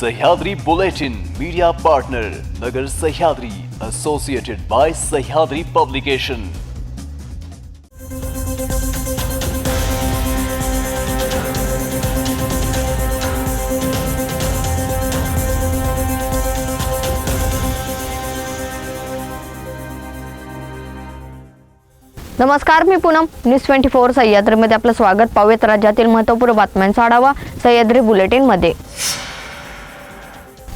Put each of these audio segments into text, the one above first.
Sahyadri Bulletin media partner Nagar Sahyadri associated by Sahyadri publication नमस्कार मी Poonam. News twenty four सह्याद्रीमध्ये आपलं स्वागत. पाहूयात राज्यातील महत्त्वपूर्ण बातम्यांचा आढावा सह्याद्री बुलेटिनमध्ये.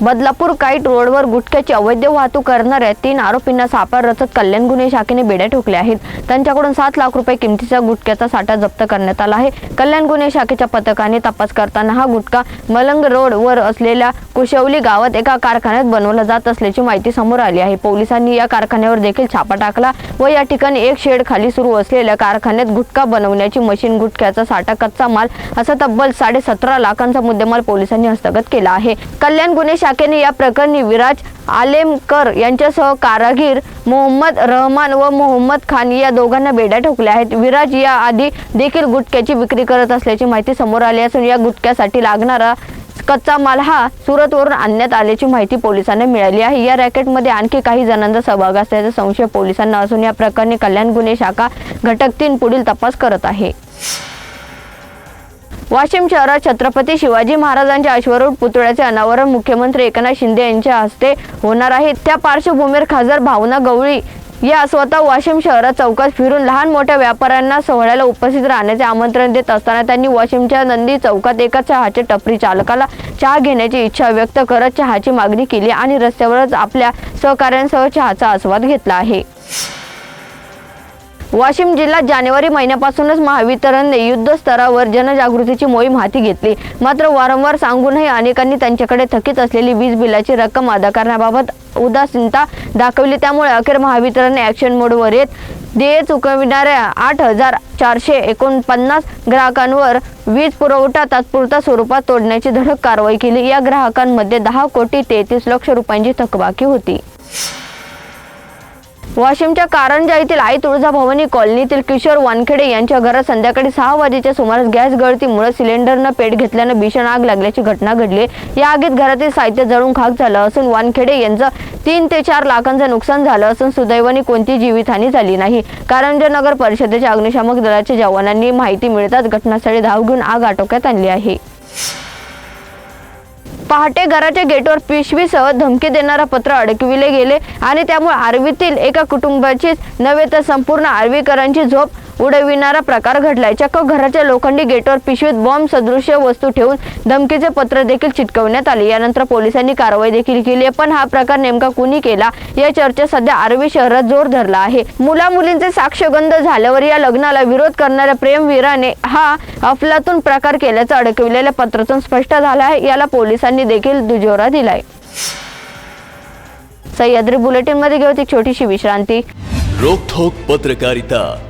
बदलापूर काईट रोडवर गुटख्याची अवैध वाहतूक करणाऱ्या तीन आरोपींना सापड रचत कल्याण गुन्हे शाखेने बेड्या ठोकल्या आहेत. त्यांच्याकडून सात लाख रुपये किमतीचा गुटख्याचा साठा जप्त करण्यात आला आहे. कल्याण गुन्हे शाखेच्या पथकाने तपास करताना हा गुटखा मलंग रोडवर असलेल्या कुशवली गावात एका कारखान्यात बनवला जात असल्याची माहिती समोर आली आहे. पोलिसांनी या कारखान्यावर देखील छापा टाकला व या ठिकाणी एक शेड खाली सुरू असलेल्या कारखान्यात गुटखा बनवण्याची मशीन गुटख्याचा साठा कच्चा माल असा तब्बल साडेसतरा लाखांचा मुद्देमाल पोलिसांनी हस्तगत केला आहे. कल्याण गुन्हे शाखेने या प्रकरणी विराज आलेमकर यांच्यासह कारागीर मोहम्मद रहमान व मोहम्मद खान या दोघांना बेड्या ठोकल्या आहेत. विराज या आधी देखील गुटख्याची विक्री करत असल्याची माहिती समोर आली असून या गुटख्यासाठी लागणारा कच्चा माल हा सुरतवरून आणण्यात आल्याची माहिती पोलिसांना मिळाली आहे. या रॅकेटमध्ये आणखी काही जणांचा सहभाग असल्याचा संशय पोलिसांना असून या प्रकरणी कल्याण गुन्हे शाखा घटक तीन पुढील तपास करत आहे. वाशिम शहरात छत्रपती शिवाजी महाराजांच्या अश्वरूढ पुतळ्याचे अनावरण मुख्यमंत्री एकनाथ शिंदे यांच्या हस्ते होणार आहे. त्या पार्श्वभूमीवर खासदार भावना गवळी या स्वतः वाशिम शहरात चौकात फिरून लहान मोठ्या व्यापाऱ्यांना सोहळ्याला उपस्थित राहण्याचे आमंत्रण देत असताना त्यांनी वाशिमच्या नंदी चौकात एका चहाच्या टपरी चालकाला चहा घेण्याची इच्छा व्यक्त करत चहाची मागणी केली आणि रस्त्यावरच आपल्या सहकाऱ्यांसह चहाचा आस्वाद घेतला आहे. वाशिम जिल्ह्यात जानेवारी महिन्यापासूनच महावितरणने युद्ध स्तरावर जनजागृतीची मोहीम हाती घेतली. मात्र वारंवार सांगूनही अनेकांनी त्यांच्याकडे थकीत असलेली वीज बिलाची रक्कम अदा करण्याबाबत उदासीनता दाखवली. त्यामुळे अखेर महावितरणने ॲक्शन मोडवर येत देय चुकविणाऱ्या आठ हजार चारशे एकोणपन्नास ग्राहकांवर वीज पुरवठा तात्पुरता स्वरूपात तोडण्याची धडक कारवाई केली. या ग्राहकांमध्ये दहा कोटी तेहतीस लक्ष रुपयांची थकबाकी होती. वाशिमच्या कारंजा येथील आई तुळजाभवानी कॉलनीतील किशोर वानखेडे यांच्या घरात संध्याकाळी सहा वाजेच्या सुमारास गॅस गळतीमुळे सिलेंडरनं पेट घेतल्यानं भीषण आग लागल्याची घटना घडली. या आगीत घरातील साहित्य जळून खाक झालं असून वानखेडे यांचं तीन ते चार लाखांचं नुकसान झालं असून सुदैवाने कोणती जीवितहानी झाली नाही. कारंजा नगर परिषदेच्या अग्निशामक दलाच्या जवानांनी माहिती मिळताच घटनास्थळी धाव घेऊन आग आटोक्यात आणली आहे. पहाटे घराच्या गेटवर पिशवीसह धमकी देणारा पत्र अडकविले गेले आणि त्यामुळे आर्वीतील एका कुटुंबाचीच नव्हे तर संपूर्ण आर्वीकरांची झोप उडविणारा प्रकार घडलाय. चक्क घराच्या लोखंडी गेटवर पिशवीत बॉम्ब सदृश्य वस्तू ठेवून धमकीचे पत्र देखील चिटकवण्यात आले. यानंतर पोलिसांनी कारवाई देखील केली आहे. पण हा प्रकार नेमका कुणी केला? या चर्चा सध्या आर्वी शहरात जोर धरला आहे. मुला मुलींचे साक्षगंध झाल्यावर या लग्नाला विरोध करणाऱ्या प्रेमवीराने हा अफलातून प्रकार केल्याचं अडकविलेल्या पत्रातून स्पष्ट झालं आहे. याला पोलिसांनी देखील दुजोरा दिलाय. सह्याद्री बुलेटिनमध्ये घेऊ एक छोटीशी विश्रांती. रोखोक पत्रकारिता.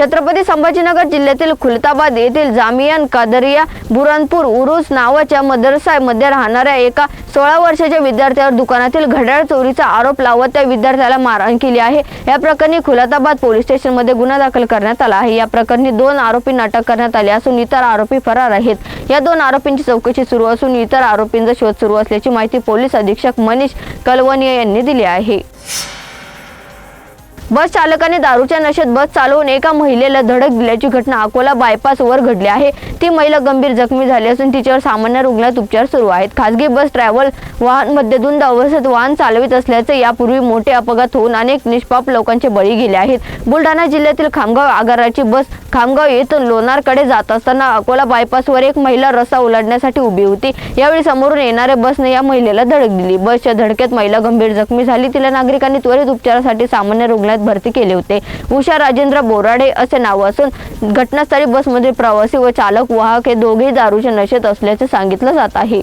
छत्रपती संभाजीनगर जिल्ह्यातील खुलताबाद येथील जामियान कादरिया बुरानपूर उरुस नावाच्या मदरसामध्ये राहणाऱ्या एका सोळा वर्षाच्या विद्यार्थ्यावर दुकानातील घड्याळ चोरीचा आरोप लावत त्या विद्यार्थ्याला मारहाण केली आहे. या प्रकरणी खुलताबाद पोलीस स्टेशनमध्ये गुन्हा दाखल करण्यात आला आहे. या प्रकरणी दोन आरोपींना अटक करण्यात आली असून इतर आरोपी फरार आहेत. या दोन आरोपींची चौकशी सुरू असून इतर आरोपींचा शोध सुरू असल्याची माहिती पोलीस अधीक्षक मनीष कलवनिया यांनी दिली आहे. बस चालकाने दारूच्या नशेत बस चालवून एका महिलेला धडक दिल्याची घटना अकोला बायपासवर घडली आहे. ती महिला गंभीर जखमी झाली असून तिच्यावर सामान्य रुग्णालयात उपचार सुरू आहेत. खासगी बस ट्रॅव्हल वाहनमध्ये धुंद अवस्थेत वाहन चालवित असल्याचे यापूर्वी मोठे अपघात होऊन अनेक निष्पाप लोकांचे बळी गेले आहेत. बुलढाणा जिल्ह्यातील खामगाव आगाराची बस खामगाव येथून लोणारकडे जात असताना अकोला बायपासवर एक महिला रस्ता उलटण्यासाठी उभी होती. यावेळी समोरून येणाऱ्या बसने या महिलेला धडक दिली. बसच्या धडकेत महिला गंभीर जखमी झाली. तिला नागरिकांनी त्वरित उपचारासाठी सामान्य रुग्णालयात भरती केले होते. उषा राजेंद्र बोराडे असे नाव असून घटनास्थळी बसमधील प्रवासी व चालक वाहक हे दोघेही दारूच्या नशेत असल्याचे सांगितलं जात आहे.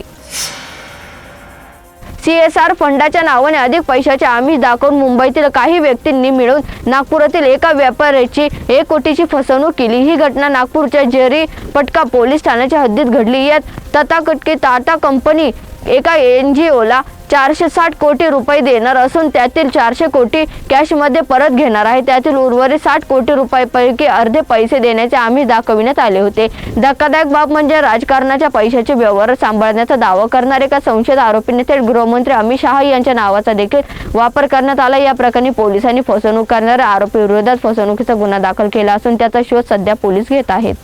सी एस आर फंडाच्या नावाने अधिक पैशाचे आमिष दाखवून मुंबईतील काही व्यक्तींनी मिळून नागपुरातील एका व्यापाऱ्याची एक कोटीची फसवणूक केली. ही घटना नागपूरच्या जेरी पटका पोलीस ठाण्याच्या हद्दीत घडली. यात तथाकटकी टाटा कंपनी एका एन जी ओला चारशे साठ कोटी रुपये देणार असून त्यातील चारशे कोटी कॅशमध्ये परत घेणार आहे. त्यातील उर्वरित साठ कोटी रुपयापैकी अर्धे पैसे देण्याचे आम्ही दाखविण्यात आले होते. धक्कादायक बाब म्हणजे राजकारणाच्या पैशाचे व्यवहार सांभाळण्याचा दावा करणारे एका संशयित आरोपीने थेट गृहमंत्री अमित शहा यांच्या नावाचा देखील वापर करण्यात आला. या प्रकरणी पोलिसांनी फसवणूक करणाऱ्या आरोपी विरोधात फसवणुकीचा गुन्हा दाखल केला असून त्याचा शोध सध्या पोलीस घेत आहेत.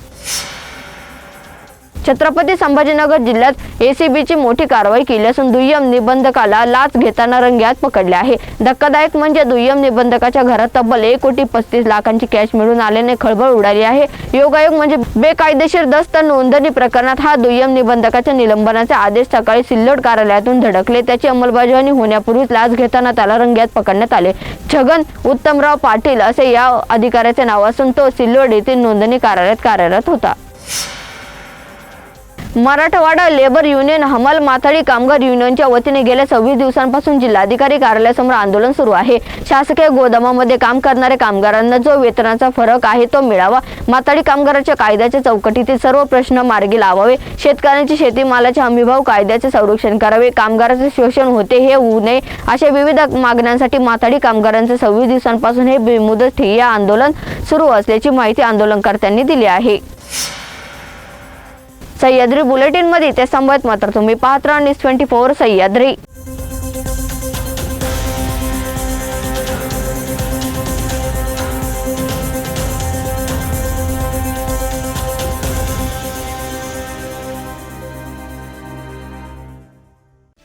छत्रपती संभाजीनगर जिल्ह्यात एसीबीची मोठी कारवाई केली असून दुय्यम निबंधकाला लाच घेताना रंग्यात पकडले आहे. धक्कादायक म्हणजे दुय्यम निबंधकाच्या घरात तब्बल एक कोटी पस्तीस लाखांची कॅश मिळून आल्याने खळबळ उडाली आहे. योगायोग म्हणजे बेकायदेशीर दस्त नोंदणी प्रकरणात हा दुय्यम निबंधकाच्या निलंबनाचे आदेश सकाळी सिल्लोड कार्यालयातून धडकले. त्याची अंमलबजावणी होण्यापूर्वीच लाच घेताना त्याला रंग्यात पकडण्यात आले. छगन उत्तमराव पाटील असे या अधिकाऱ्याचे नाव असून तो सिल्लोड येथील नोंदणी कार्यालयात कार्यरत होता. मराठवाडा लेबर युनियन हमाल माथाडी कामगार युनियनच्या वतीने गेल्या सव्वीस दिवसांपासून जिल्हाधिकारी कार्यालयासमोर आंदोलन सुरू आहे. शासकीय गोदामामध्ये काम करणाऱ्या कामगारांना जो वेतनाचा फरक आहे तो मिळावा. माथाडी कामगाराच्या कायद्याच्या चौकटीतील सर्व प्रश्न मार्गी लावावे. शेतकऱ्यांची शेतीमालाचे हमीभाव कायद्याचे संरक्षण करावे. कामगाराचे शोषण होते हे होऊ नये अशा विविध मागण्यांसाठी माथाडी कामगारांचे सव्वीस दिवसांपासून हे बेमुदत ठिय्या आंदोलन सुरू असल्याची माहिती आंदोलनकर्त्यांनी दिली आहे. सह्याद्री बुलेटिनमध्ये ते संबंध मात्र तुम्ही पाहत राहा न्यूज ट्वेंटी फोर सह्याद्री.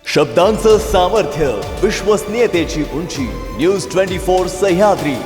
शब्दांचं सामर्थ्य विश्वसनीयतेची उंची न्यूज ट्वेंटी फोर सह्याद्री.